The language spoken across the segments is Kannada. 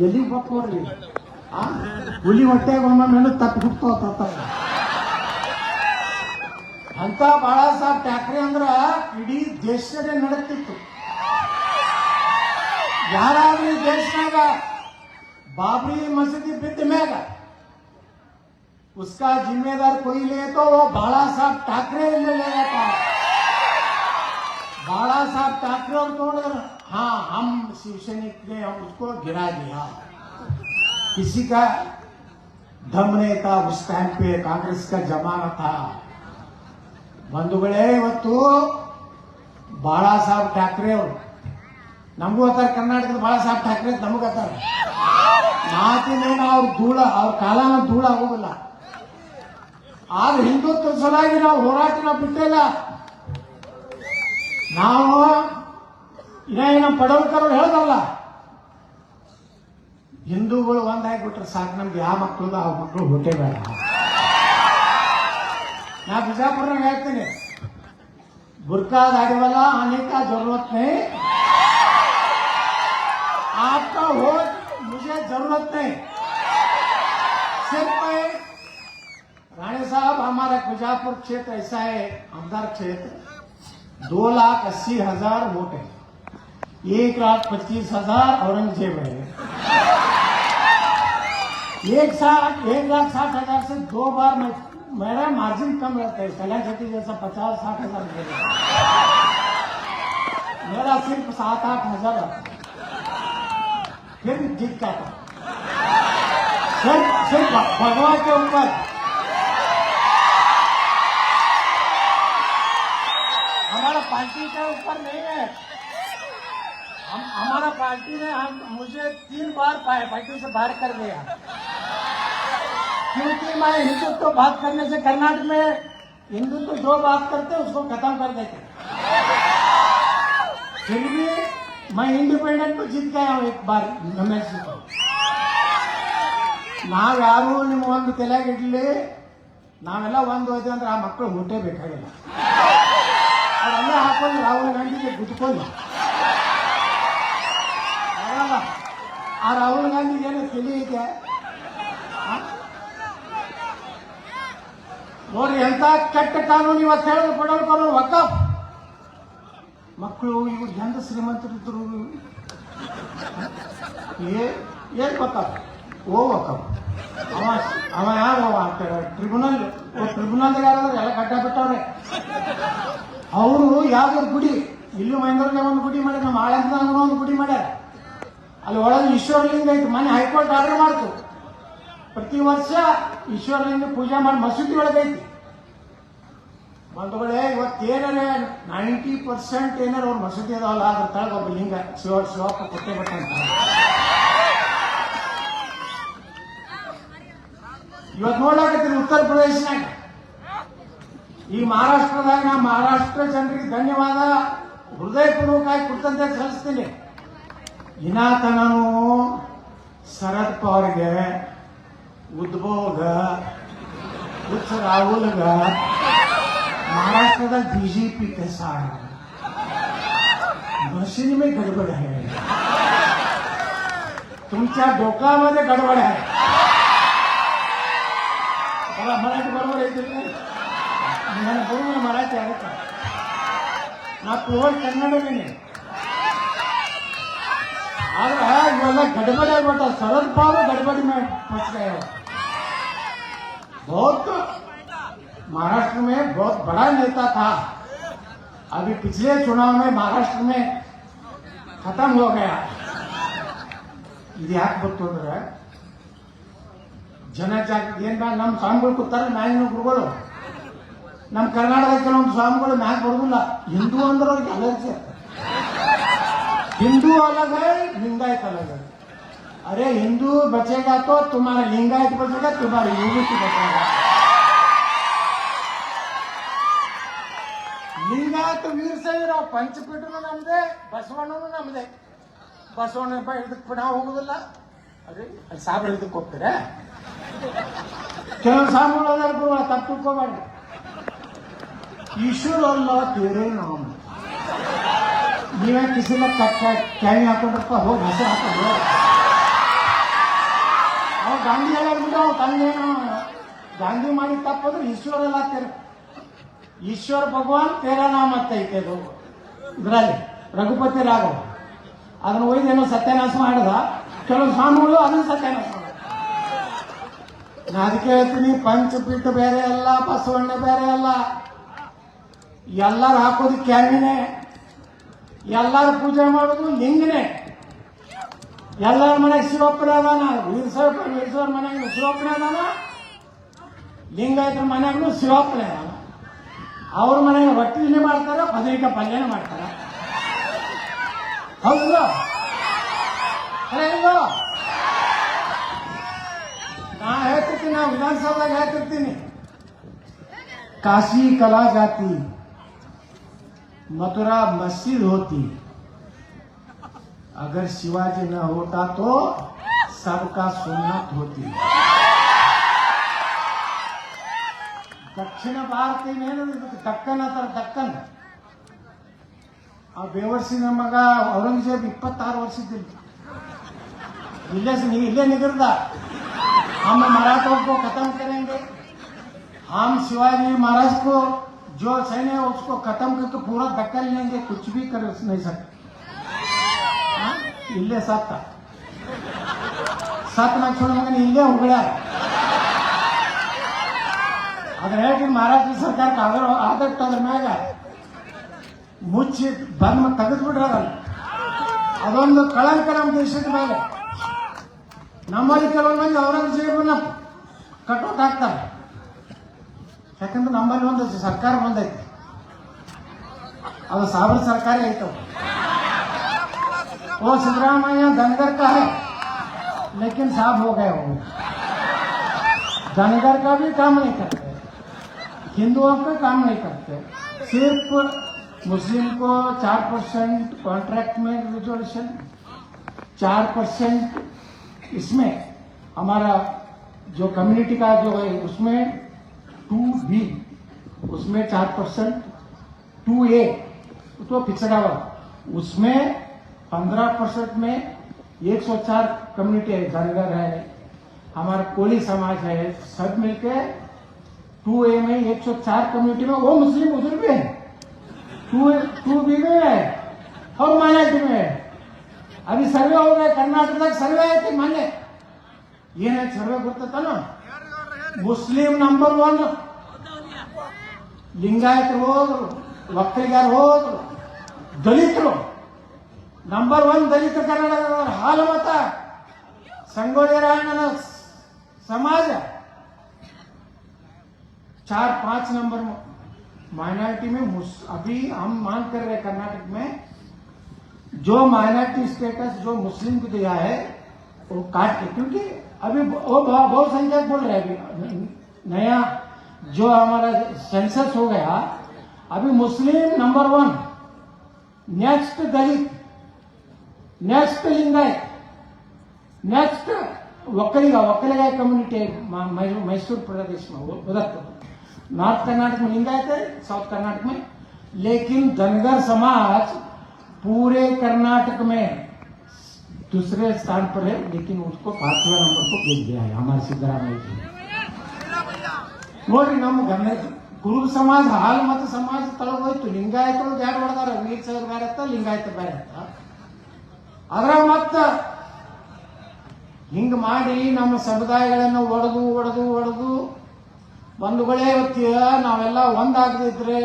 ಎಲ್ಲಿಗೆ ಹೋಗ್ರಿ ಆ ಹುಲಿ ಹೊಟ್ಟೆಗೆ ಒಮ್ಮೊಮ್ಮೆ ತಪ್ಪು ಹುಡ್ಕೋತ ಅಂತ ಬಾಳ ಸಾಹೇಬ್ ಠಾಕ್ರೆ ಅಂದ್ರ ಇಡೀ ದೇಶದೇ ನಡಕ್ತಿತ್ತು ಯಾರಾದ್ರೂ ಈ ದೇಶನಾಗ ಬಾಬ್ರಿ ಮಸೀದಿ ಬಿದ್ದ ಮ್ಯಾಗ उसका जिम्मेदार कोई ले तो वो बाला साहब ठाकरे ले लेगा था बाला साहब ठाकरे और तोड़ हाँ हम शिवसैनिक ने उसको गिरा दिया किसी का दम नहीं था उस टाइम पे कांग्रेस का जमाना था ಬಂಧುಗಳೇ ಇವತ್ತು ಬಾಳಾ ಸಾಹೇಬ್ ಠಾಕ್ರೆ ಅವರು ನಮಗೂ ಅತ್ತಾರ ಕರ್ನಾಟಕದ ಬಾಳಾ ಸಾಹೇಬ್ ಠಾಕ್ರೆ ಅಂತ ನಮಗೂ ಅತ್ತಾರ ಮಾತಿನೇನು ಅವ್ರ ಧೂಳ ಅವ್ರ ಕಾಲನ ಧೂಳ ಆಗೋದಿಲ್ಲ ಆದ್ರೆ ಹಿಂದುತ್ವ ಸಲುವಾಗಿ ನಾವು ಹೋರಾಟ ನಾವು ಬಿಟ್ಟಿಲ್ಲ ನಾವು ಇನ್ನ ನಮ್ಮ ಪಡವಲ್ಕರ್ ಹೇಳ್ದಲ್ಲ ಹಿಂದೂಗಳು ಒಂದಾಗ್ಬಿಟ್ರೆ ಸಾಕು ನಮ್ಗೆ ಯಾವ ಮಕ್ಕಳು ಆ ಮಕ್ಕಳು ಹುಟ್ಟೇ ಬೇಡ ನಾ ಬಿಜಾಪುರನಾಗ ಹೇಳ್ತೀನಿ बुरका दाढ़ी वाला आने का जरूरत नहीं आपका वोट मुझे जरूरत नहीं सिर्फ मैं राणे साहब हमारा बीजापुर क्षेत्र ऐसा है आमदार क्षेत्र दो लाख अस्सी हज़ार वोट है। एक लाख पच्चीस हज़ार औरंगज़ेब है एक साठ एक लाख साठ हज़ार से दो बार मेरा मार्जिन कम रहता है। कल्याण शेट्टी जैसा पचास, साठ हज़ार। मेरा सिर्फ़ सात, आठ हज़ार फिर जीत जाता। सिर्फ़ सिर्फ़ भगवान के ऊपर। पार्टी के ऊपर नहीं है हम हमारा पार्टी ने हम मुझे तीन बार पाए पार्टी से बाहर कर दिया क्योंकि मैं हिंदुत्व बात करने से कर्नाटक में हिंदुत्व जो बात करते उसको खत्म कर देते फिर भी मैं इंडिपेंडेंट में जीत गया हूँ एक बार रमेश जी को ನಾವ್ಯಾರು ನಿಮ್ಮ ಒಂದು ತಲೆಗಿಡ್ಲಿ ನಾವೆಲ್ಲ ಒಂದು ಹೋಯ್ತು ಅಂದ್ರೆ ಆ ಮಕ್ಕಳು ಹುಟ್ಟೇ ಬೇಕಾಗಿಲ್ಲ ಅವರೆಲ್ಲ ಹಾಕೊಂಡು ರಾಹುಲ್ ಗಾಂಧಿಗೆ ಬಿಟ್ಕೊಂಡು ಆ ರಾಹುಲ್ ಗಾಂಧಿಗೆ ಏನು ತಿಳಿಯಿದೆ? ನೋಡ್ರಿ ಎಂತ ಕೆಟ್ಟ ಕಾನೂನು ಇವತ್ತು ಹೇಳಿದ್ರು ಕೊಡೋದು ಕೊಡೋರು ವಕಫ್. ಮಕ್ಕಳು ಇವ್ರು ಹೆಂಗ ಶ್ರೀಮಂತರಿದ್ರು? ಏನ್ ವಕಫ್ ಓ ವಕಫ್. ಅವ ಅವ ಅಂತ ಟ್ರಿಬ್ಯುನಲ್ ಟ್ರಿಬ್ಯುನಲ್ ಯಾರಾದ್ರೆ ಎಲ್ಲ ಕಟ್ಟ ಬಿಟ್ಟವ್ರೆ. ಅವರು ಯಾವ್ದಾದ್ರು ಗುಡಿ? ಇಲ್ಲೂ ಮಹೇಂದ್ರಗೆ ಒಂದು ಗುಡಿ ಮಾಡ್ಯಾರ ನಮ್ಮ ಆಳಂದ್ರ ಒಂದು ಗುಡಿ ಮಾಡ್ಯಾರ. ಅಲ್ಲಿ ಒಳಗೆ ಈಶ್ವರಲಿಂಗ ಐತೆ, ಮನೆ ಹೈಕೋರ್ಟ್ ಆರ್ಡರ್ ಮಾಡ್ತು. ಪ್ರತಿ ವರ್ಷ ಈಶ್ವರಲಿಂಗ ಪೂಜೆ ಮಾಡಿ ಮಸೂತಿ ಒಳಗೈತಿ ಬಂಧುಗಳೇ ಇವತ್ತೇನಾರೆ ನೈಂಟಿ ಪರ್ಸೆಂಟ್ ಏನಾರ ಅವ್ರ ಮಸೂದಿ ಅದಾವಲ್ಲ, ಅದ್ರ ತಳಗ ಒಬ್ಬ ಲಿಂಗ, ಶಿವ, ಶಿವಪ್ಪ ಕೊಟ್ಟೆ ಬಟ್ಟ ಅಂತ. ಇವತ್ತು ನೋಡ್ಲಾಕತ್ತೀರಿ ಉತ್ತರ ಪ್ರದೇಶನಾಗ. ಈ ಮಹಾರಾಷ್ಟ್ರದಾಗ ನಾ ಮಹಾರಾಷ್ಟ್ರ ಜನರಿಗೆ ಧನ್ಯವಾದ ಹೃದಯಪೂರ್ವಕವಾಗಿ ಕೃತಜ್ಞತೆ ಸಲ್ಲಿಸ್ತೀನಿ ಇನಾತನನು ಶರದ್ ಪವಾರ್ಗೆ ಉದ್ಭವ್ಗ कुछ राहुल गा महाराष्ट्र बीजेपी के साथ मशीन में गडबड आहे तुमच्या डोक्यामध्ये गडबड आहे मला मराठी बरोबर येते मला बरोबर मराठी आहे का ನಾ ಪ್ಯೂರ್ ಕನ್ನಡವೇನೆ ಆದ್ರೆ ಇವೆಲ್ಲ ಗಡಬಡಿ ಆಗ್ಬಿಟ್ಟ ಶರದ್ ಪವಾರ್ गड़बड़ी में फंस गए हो बहुत महाराष्ट्र में बहुत बड़ा नेता था अभी पिछले चुनाव में महाराष्ट्र में खत्म हो गया ಇದು ಯಾಕೆ ಗೊತ್ತು ಅಂದ್ರೆ ಜನಜಾಗೃತಿ ಏನ್ ಬಾ ನಮ್ಮ ಸ್ವಾಮಿಗಳು ಕೂತಾರೆ ಮ್ಯಾಲಿನ ಗುರುಗಳು ನಮ್ಮ ಕರ್ನಾಟಕ ಕೆಲವೊಂದು ಸ್ವಾಮಿಗಳು ಮ್ಯಾಕ್ ಬರುದಿಲ್ಲ. ಹಿಂದೂ ಅಂದ್ರೆ ಅವ್ರಿಗೆ ಅಲರ್ಜಿ. ಹಿಂದೂ ಅಲ್ಲದೆ ಲಿಂಗಾಯತ್ ಅಲ್ಲದೆ. ಅರೆ, ಹಿಂದೂ ಬಚ್ಚೆಗಾತು ತೋ ಲಿಂಗಾಯತ್ ಬಚೇಗಾ ತುಂಬಾ ಯೋಗಿಸಿ ಬಚೇಗಾ ಲಿಂಗಾಯತ್ ವೀರಸೈವರಾವ್ ಪಂಚಪೀಠನು ನಮ್ದೆ, ಬಸವಣ್ಣನು ನಮ್ದೆ. ಬಸವಣ್ಣ ಹಿಡಿದಕ್ಕೆ ನಾವು ಹೋಗುದಿಲ್ಲ. ಅದೇ ಸಾಬ್ರು ಹಿಡಿದಕ್ಕೆ ಹೋಗ್ತಾರೆ. ಕೆಲವು ಸಾಮೂಲ ತಪ್ಪು ತಿಳ್ಕೊಬೇಡ್ರಿ ಈಶ್ವರ ಅಲ್ಲ ಬೇರೆ ನಾಮ. ನೀವೇ ಕಿಸಿಲ ಕಟ್ಟ ಕ್ಯಾವಿ ಹಾಕೊಂಡ್ರಪ್ಪ, ಹೋಗಿ ಹೆಸರು ಹಾಕೊಂಡು ಗಾಂಧಿ ಎಲ್ಲ ಬಿಟ್ಟು ತಂದೇನು ಗಾಂಧಿ ಮಾಡಿ ತಪ್ಪಂದ್ರೆ ಈಶ್ವರ ಅಲ್ಲ ತೆರ ಈಶ್ವರ ಭಗವಾನ್ ತೇರ ನಾಮ ಐತೆ ಅದು ಇದರಲ್ಲಿ, ರಘುಪತಿ ರಾಘವ. ಅದನ್ನ ಒಯ್ದೇನೋ ಸತ್ಯನಾಶ ಮಾಡಿದ. ಕೆಲವು ಸ್ವಾಮಿಗಳು ಅದನ್ನ ಸತ್ಯನಾಶ ನಾ ಅದಕ್ಕೆ ಹೇಳ್ತೀನಿ, ಪಂಚಪೀಠ ಬೇರೆ ಅಲ್ಲ, ಬಸವಣ್ಣ ಬೇರೆ ಅಲ್ಲ. ಎಲ್ಲರೂ ಹಾಕೋದು ಕ್ಯಾಂಗಿನೆ ಎಲ್ಲರೂ ಪೂಜೆ ಮಾಡೋದು ಹೆಂಗಿನೆ ಎಲ್ಲರ ಮನೆಗೆ ಶಿವಪ್ಪನ ಅದಾನ. ವೀರಸವ ಮನೆಗೆ ಶಿವಪ್ಪನ ಅದಾನ. ಲಿಂಗಾಯತರ ಮನೆಗೂ ಶಿವಪ್ಪನ ಅದಾನ. ಅವ್ರ ಮನೆಗೆ ಒಟ್ಟಿಗೆ ಮಾಡ್ತಾರೆ ಬದರಿಕೆ ಪಲ್ಯನ ಮಾಡ್ತಾರ. ಹೌದು. ನಾ ಹೇಳ್ತಿರ್ತೀನಿ, ನಾ ವಿಧಾನಸಭೆದಾಗ ಹೇಳ್ತಿರ್ತೀನಿ. ಕಾಶಿ ಕಲಾ ಜಾತಿ. मथुरा मस्जिद होती अगर शिवाजी न होता तो सबका सुन्नत होती ದಕ್ಷಿಣ ಭಾರತ ಏನು ದಕ್ಕನ್ ಅಂತಾರ ದಕ್ಕನ್ ಆ ಬೇವರ್ಸಿನ ಮಗ ಔರಂಗಜೇಬ್ ಇಪ್ಪತ್ತಾರು ವರ್ಷದಿಲ್ಲ ಇಲ್ಲೇ ಸ- ಇಲ್ಲೇ ನಿಗರ್ದ हम मराठों को खत्म करेंगे हम शिवाजी महाराज को जो सैन्य है उसको खत्म करके पूरा धक्का लेंगे कुछ भी कर नहीं सकते हाँ? इल्ले सत्त ಸತ್ ಲಕ್ಷಣ ಮಗನ ಇಲ್ಲೇ ಉಗ್ಳ್ಯಾರ ಅದ್ರ ಹೇಳಿ ಮಹಾರಾಷ್ಟ್ರ ಸರ್ಕಾರಕ್ಕೆ ಅದ್ರ ಆದಷ್ಟು ಅದ್ರ ಮ್ಯಾಗ ಮುಚ್ಚಿ ಬಂದ್ ತೆಗೆದ್ಬಿಟ್ರ ಅದನ್ನ ಅದೊಂದು ಕಳಂಕ ನಮ್ಮ ದೇಶದ ಮೇಲೆ ನಮ್ಮಲ್ಲಿ ಕೆಲವೊಂದು ಮಂದಿ ಔರಂಗಜೇಬನ್ನ ಕಟ್ಟೋಟ್ ಹಾಕ್ತಾರೆ ಯಾಕಂದ್ರೆ ನಮ್ಮಲ್ಲಿ ಒಂದು ಸರ್ಕಾರ ಬಂದೈತಿ ಅದು ಸಾವಿರ ಸರ್ಕಾರ ಐತವ वो सिद्धरामैया धनगर का है लेकिन साफ हो गए वो धनगर का भी काम नहीं करते हिंदुओं का काम नहीं करते सिर्फ मुस्लिम को चार परसेंट कॉन्ट्रैक्ट में रिजर्वेशन चार परसेंट इसमें हमारा जो कम्युनिटी का जो है उसमें टू बी, उसमें चार परसेंट टू ए तो पिछड़ा हुआ उसमें पंद्रह परसेंट में एक सौ चार कम्युनिटी है धनगर है। हमारा कोली समाज है, सब मिलके टू ए में एक सौ चार कम्युनिटी में वो मुस्लिम उधर भी है। टू टू बी में है, और मायाटी में है। अभी सर्वे हो गए कर्नाटक कर्नाटक सर्वे आए थे मान्य? ये सर्वे करता था ना ಮುಸ್ಲಿಂ ನಂಬರ್ ಒನ್ ಲಿಂಗಾಯತರು ಹೋದ್ರು ಒಕ್ಕಲಿಗರು ಹೋದ್ರು ದಲಿತರು ನಂಬರ್ ಒನ್ ದಲಿತ ಕನ್ನಡದವರು ಹಾಲು ಮತ ಸಂಗೊಳ್ಳಿ ರಾಯಣ್ಣನ समाज चार पांच नंबर माइनॉरिटी में मुस- अभी हम मांग कर रहे हैं कर्नाटक में जो माइनॉरिटी स्टेटस जो मुस्लिम को दिया है वो काट के क्योंकि अभी वो बहु- बहुसंख्यक बोल रहे हैं अभी नया जो हमारा सेंसस हो गया अभी मुस्लिम number one next Dalit next Lingayat next Okkaliga Okkaliga community Mysore प्रदेश में वो उधर तो नॉर्थ कर्नाटक में लिंगायत है साउथ कर्नाटक में लेकिन धनगर समाज पूरे कर्नाटक में दूसरे स्थान पर है, लेकिन उसको पांचवा नंबर को भेज दिया है, हमारे सिद्धरामैया जी ನೋಡ್ರಿ ನಮ್ಮ ಗಮನ ಗುರು ಸಮಾಜ ಹಾಲ್ ಮತ ಸಮಾಜ ತಳಗೋಯ್ತು ಲಿಂಗಾಯತರು ಬ್ಯಾಡ್ ಹೊಡೆದಾರ ವೀರಸೈರ್ ಬೇರೆ ಲಿಂಗಾಯತ ಬೇರೆ ಅತ್ತ ಅದರ ಮತ್ತ ಹಿಂಗ ಮಾಡಿ ನಮ್ಮ ಸಮುದಾಯಗಳನ್ನು ಒಡೆದು ಒಡೆದು ಒಡೆದು, ಬಂಧುಗಳೇ ಗೊತ್ತೀಯ ನಾವೆಲ್ಲ ಒಂದಾಗದಿದ್ರೆ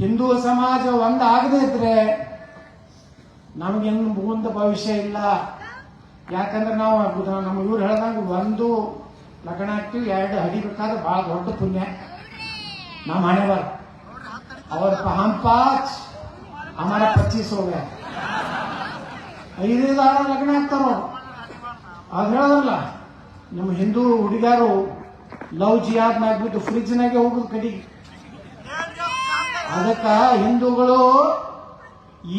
ಹಿಂದೂ ಸಮಾಜ ಒಂದಾಗದಿದ್ರೆ ನಮ್ಗೆಂಗ್ ಮುಗುವಂತ ಭವಿಷ್ಯ ಇಲ್ಲ. ಯಾಕಂದ್ರೆ ನಾವು ನಮ್ಮ ಇವ್ರು ಹೇಳ್ದಂಗೆ ಒಂದು ಲಗ್ನ ಹಾಕ್ತಿವಿ ಎರಡು ಹಡಿಬೇಕಾದ್ರೆ ಬಹಳ ದೊಡ್ಡ ಪುಣ್ಯ. ನಮ್ಮ ಹಣೆವರ್ ಅವ್ರ ಹಮ್ ಪಾಚ್ ಅಮರ ಪಚ್ಚೀಸ್ ಹೋಗ್ಯ ಐದೈದು ಆರು ಲಗ್ನ ಆಗ್ತಾರೋ ಅದು ಹೇಳೋದಲ್ಲ, ನಮ್ಮ ಹಿಂದೂ ಹುಡುಗರು ಲವ್ ಜಿಯಾದ್ ಮಾಡ್ಬಿಟ್ಟು ಫ್ರಿಜ್ನಾಗೆ ಹೋಗುದು ಕಡಿ. ಅದಕ್ಕ ಹಿಂದೂಗಳು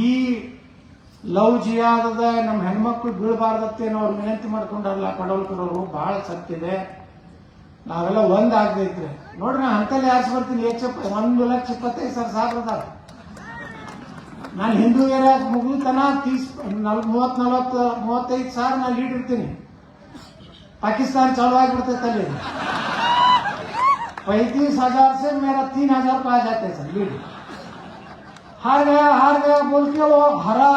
ಈ ಲವ್ ಜಿಯಾದದ ನಮ್ಮ ಹೆಣ್ಮಕ್ಳು ಬೀಳಬಾರ್ದತ್ತೇನೋ ಅವ್ರು ವಿನಂತಿ ಮಾಡ್ಕೊಂಡಾರಲ್ಲ ಪಡವಲ್ಕರವರು ಬಹಳ ಸತ್ತಿದೆ ನಾವೆಲ್ಲ ಒಂದ್ ಆಗ್ದೈತ್ರಿ ನೋಡ್ರಿ ನಾ ಅಂತಲ್ಲಿ ಯಾರ್ಸ್ ಬರ್ತೀನಿ ಹೆಚ್ಚಪ್ಪ ಒಂದು ಲಕ್ಷ ಇಪ್ಪತ್ತೈದು ಸಾವಿರ ಸಾವಿರ ಅದಾವ ನಾನು ಹಿಂದೂ ಏರಿಯಾ ಮುಗಿತನ ತೀಸ್ ನಲ್ ಮೂವತ್ ನಲವತ್ತು ಮೂವತ್ತೈದು ಸಾವಿರ ನಾನು ಲೀಡ್ ಇರ್ತೀನಿ पाकिस्तान चालू ಆಗಿಬಿಡ್ತೈತೆ ಅಲ್ಲಿ पैंतीस हजार से मेरा तीन हजार को आ जाते सर लीड हार गया हार गया बोल के वो हरा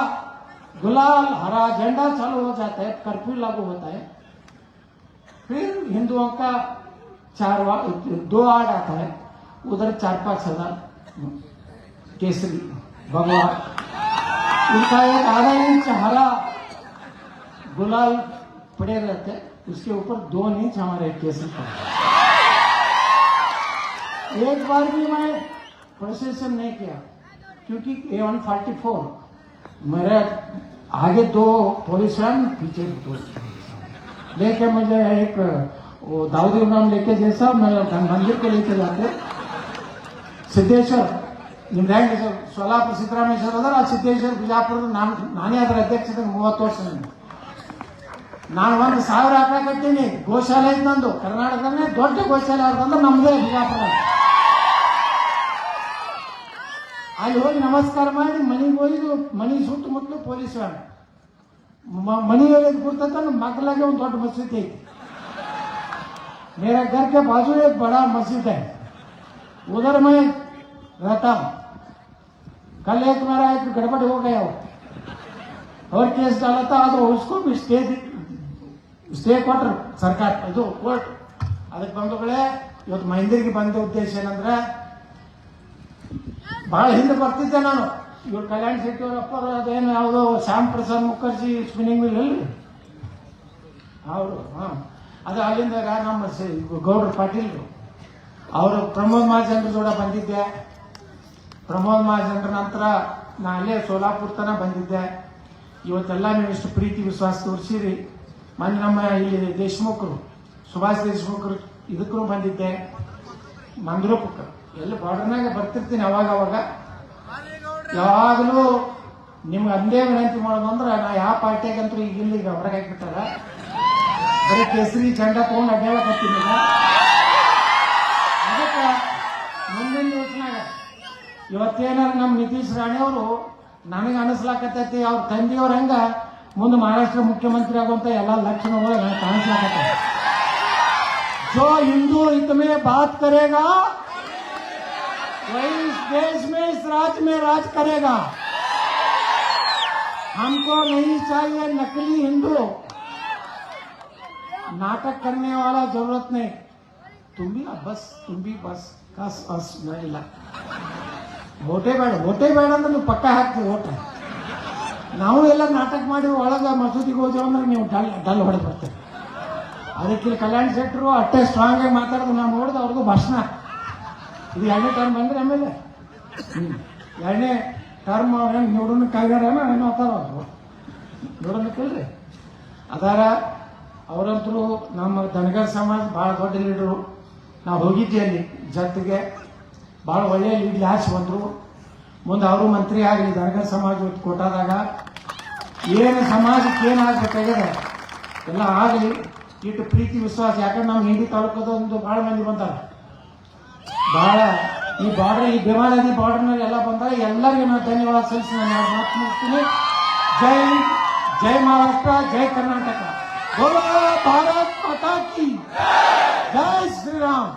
गुलाल, हरा झंडा चालू हो जाता है कर्फ्यू लागू होता है। फिर हिंदुओं का चार दो आड़ आता है, उधर चार पाँच हज़ार केसरी, भगवान। उनका एक आधा इंच हरा गुलाल पड़े रहते उसके ऊपर दो इंच हमारे केसरी का एक बार भी मैं प्रोसेसन नहीं किया, क्योंकि ए वन फोर्टी फोर मेरे आगे दो पुलिस वैन पीछे दो लेके मुझे एक वो दाऊदी नाम लेके जैसा मैं मंदिर को लेके जाते ಸಿದ್ದೇಶ್ವರ್ ನಿಮ್ದು ಹೆಂಗೆ ಸರ್ ಸೋಲಾಪುರ ಸಿದ್ದರಾಮೇಶ್ವರ ಅದರ ಆ ಸಿದ್ದೇಶ್ವರ್ ಬಿಜಾಪುರದ ನಾನು ನಾನೇ ಅದರ ಅಧ್ಯಕ್ಷತೆ ಮೂವತ್ತು ವರ್ಷ ನನಗೆ ನಾನು ಒಂದು ಸಾವಿರ ಹಾಕಕತ್ತೀನಿ ಗೋಶಾಲೆ ಐತೆ ನಂದು ಕರ್ನಾಟಕದಲ್ಲೇ ದೊಡ್ಡ ಗೋಶಾಲೆ ಅವ್ರದಂದ್ರೆ ನಮ್ದೇ ಬಿಜಾಪುರ ಅಲ್ಲಿ ಹೋಗಿ ನಮಸ್ಕಾರ ಮಾಡಿ ಮನೆಗೆ ಹೋಗಿ ಮನೆ ಸುತ್ತಮುತ್ತಲು ಪೊಲೀಸ್ ವ್ಯಾನ್ ಮ- ಮನೆ ಹೇಳಿದ್ ಗುರ್ತಂತ ನಮ್ಮ ಮಗ್ಲಾಗೆ ಒಂದು ದೊಡ್ಡ ಮಸೀದಿ ಐತಿ मेरा घर के बाजू एक बड़ा मस्जिद है उधर मैं रहता हूँ कल एक मेरा एक गड़बड़ हो गया वो और केस डाला था तो उसको भी स्टे ಸ್ಟೇ ಕೊಟ್ರು ಸರ್ಕಾರ ಇದು ಕೋರ್ಟ್ ಅದಕ್ಕೆ ಬಂಧುಗಳೇ ಇವತ್ತು ಮಹಿಂದ್ರಿಗೆ ಬಂದ ಉದ್ದೇಶ ಏನಂದ್ರೆ ಬಹಳ ಹಿಂದೆ ಬರ್ತಿದ್ದೆ ನಾನು. ಇವ್ರು ಕಲ್ಯಾಣ ಶೆಟ್ಟಿ ಅವರಪ್ಪ ಅದೇನು ಯಾವುದೋ ಶ್ಯಾಮ್ ಪ್ರಸಾದ್ ಮುಖರ್ಜಿ ಸ್ಪಿನ್ನಿಂಗ್ ಮಿಲ್ ಅಲ್ರಿ ಅವರು, ಹಾಂ. ಅದು ಅಲ್ಲಿಂದ ನಮ್ಮ ಗೌಡ್ರ ಪಾಟೀಲ್ರು. ಅವರು ಪ್ರಮೋದ್ ಮಹಾಜನ್ರ ಜೋಡ ಬಂದಿದ್ದೆ. ಪ್ರಮೋದ್ ಮಹಾಜನ್ರ ನಂತರ ನಾ ಅಲ್ಲೇ ಸೋಲಾಪುರ ತನಕ ಬಂದಿದ್ದೆ. ಇವತ್ತೆಲ್ಲ ನೀವು ಇಷ್ಟು ಪ್ರೀತಿ, ವಿಶ್ವಾಸ ತೋರಿಸಿರಿ. ಮೊನ್ನೆ ನಮ್ಮ ಇಲ್ಲಿ ದೇಶಮುಖರು, ಸುಭಾಷ್ ದೇಶಮುಖರು ಇದಕ್ಕೂ ಬಂದಿದ್ದೆ. ಮಂದ್ರೂಪಕ್ಕೆ ಎಲ್ಲ ಬಾರ್ಡರ್ನಾಗ ಬರ್ತಿರ್ತೀನಿ ಅವಾಗ ಅವಾಗ ಯಾವಾಗಲೂ ನಿಮ್ಗೆ ಅಂದೇ ವಿನಂತಿ ಮಾಡೋದು ಅಂದ್ರೆ ನಾ ಯಾವ ಪಾರ್ಟಿಯಾಗಂತೂ ಈಗ ಇಲ್ಲಿ ಈಗ ಹೊರಗೆ ಹಾಕ್ಬಿಟ್ಟಾರ ಬರೀ ಕೇಸರಿ ಚಂಡ ತಗೊಂಡು ಅಡ್ಡಾಡಕತ್ತೀನಿ ಈಗ ಅದಕ್ಕೆ ಮುಂದಿನ ದಿವಸನಾಗ ಇವತ್ತೇನಾರ ನಮ್ಮ ನಿತೀಶ್ ರಾಣೆ ಅವರು ನನಗೆ ಅನಿಸ್ಲಾಕತ್ತೈತಿ ಅವ್ರ ತಂದೆಯವ್ರ ಹಂಗ ಮುಂದೆ ಮಹಾರಾಷ್ಟ್ರ ಮುಖ್ಯಮಂತ್ರಿ ಆಗುವಂತ ಎಲ್ಲ ಲಕ್ಷಣಗಳು ನನಗೆ ಕಾಣಿಸ್ಲಾಕತ್ತ जो हिंदू हित में बात करेगा वही इस देश में इस राज्य में राज करेगा हमको नहीं चाहिए नकली हिंदू नाटक करने वाला जरूरत नहीं तुम भी ना बस तुम भी बस कस बस ಇಲ್ಲ ಓಟೇ ಬೇಡ ಓಟೇ ಬೇಡ ಅಂದ್ರೆ ನೀವು ಪಕ್ಕ ಹಾಕ್ತೀವಿ ಓಟ ನಾವು ಎಲ್ಲ ನಾಟಕ ಮಾಡಿ ಒಳಗೆ ಮಸೂದಿಗೆ ಹೋದೇವು ಅಂದ್ರೆ ನೀವು ಡಲ್ ಡಲ್ ಹೊಡೆದು ಬರ್ತೇವೆ ಅದಕ್ಕೆ ಇಲ್ಲಿ ಕಲ್ಯಾಣ ಶೆಟ್ಟರು ಅಷ್ಟೇ ಸ್ಟ್ರಾಂಗ್ ಆಗಿ ಮಾತಾಡೋದು ನಾವು ನೋಡಿದ ಅವ್ರದ್ದು ಭಾಷಣ ಇದು ಎರಡನೇ ಟರ್ಮ್ ಬಂದ್ರೆ ಆಮೇಲೆ. ಎರಡನೇ ಟರ್ಮ್ ಅವ್ರು ನೋಡೋಣ ಕಾಯ್ದಾರೇನೋ ಏನೋ ಅಂತಾರ ಅವರು. ನೋಡೋಣಕ್ಕಿಲ್ರಿ ಅದಾರ, ಅವರಂತರೂ ನಮ್ಮ ದನಗರ ಸಮಾಜ ಭಾಳ ದೊಡ್ಡ ಲೀಡ್ರು ನಾವು ಹೋಗಿದ್ದೆ ಅಲ್ಲಿ, ಜೊತೆಗೆ. ಭಾಳ ಒಳ್ಳೆಯ ಲೀಡ್ ಹಾಸಿ ಬಂದರು. ಮುಂದೆ ಅವರು ಮಂತ್ರಿ ಆಗಲಿ ದನಗರ ಸಮಾಜ ಕೊಟ್ಟಾದಾಗ ಏನು ಸಮಾಜಕ್ಕೆ ಏನಾಗಬೇಕಾಗಿದೆ ಎಲ್ಲ ಆಗಲಿ. ಇಟ್ಟು ಪ್ರೀತಿ, ವಿಶ್ವಾಸ. ಯಾಕಂದ್ರೆ ನಮ್ಮ ಹಿಂದಿ ತಾಲೂಕದ ಒಂದು ಭಾಳ ಮಂದಿ ಬಂದಾರ. ಭಾಳ ಈ ಬಾರ್ಡರ್ ಈ ಭೀಮಾನದಿ ಬಾರ್ಡರ್ನಲ್ಲಿ ಎಲ್ಲ ಬಂದಾಗ ಎಲ್ಲರಿಗೂ ನಾನು ಧನ್ಯವಾದ ಸಲ್ಲಿಸಿ ನಾನು ಎರಡು ಮಾತು ಮುಗಿಸ್ತೀನಿ. ಜೈ ಜೈ ಮಹಾರಾಷ್ಟ್ರ, ಜೈ ಕರ್ನಾಟಕ. ಬೋಲೋ ಭಾರತ್ ಮಾತಾ ಕಿ ಜೈ ಶ್ರೀರಾಮ್.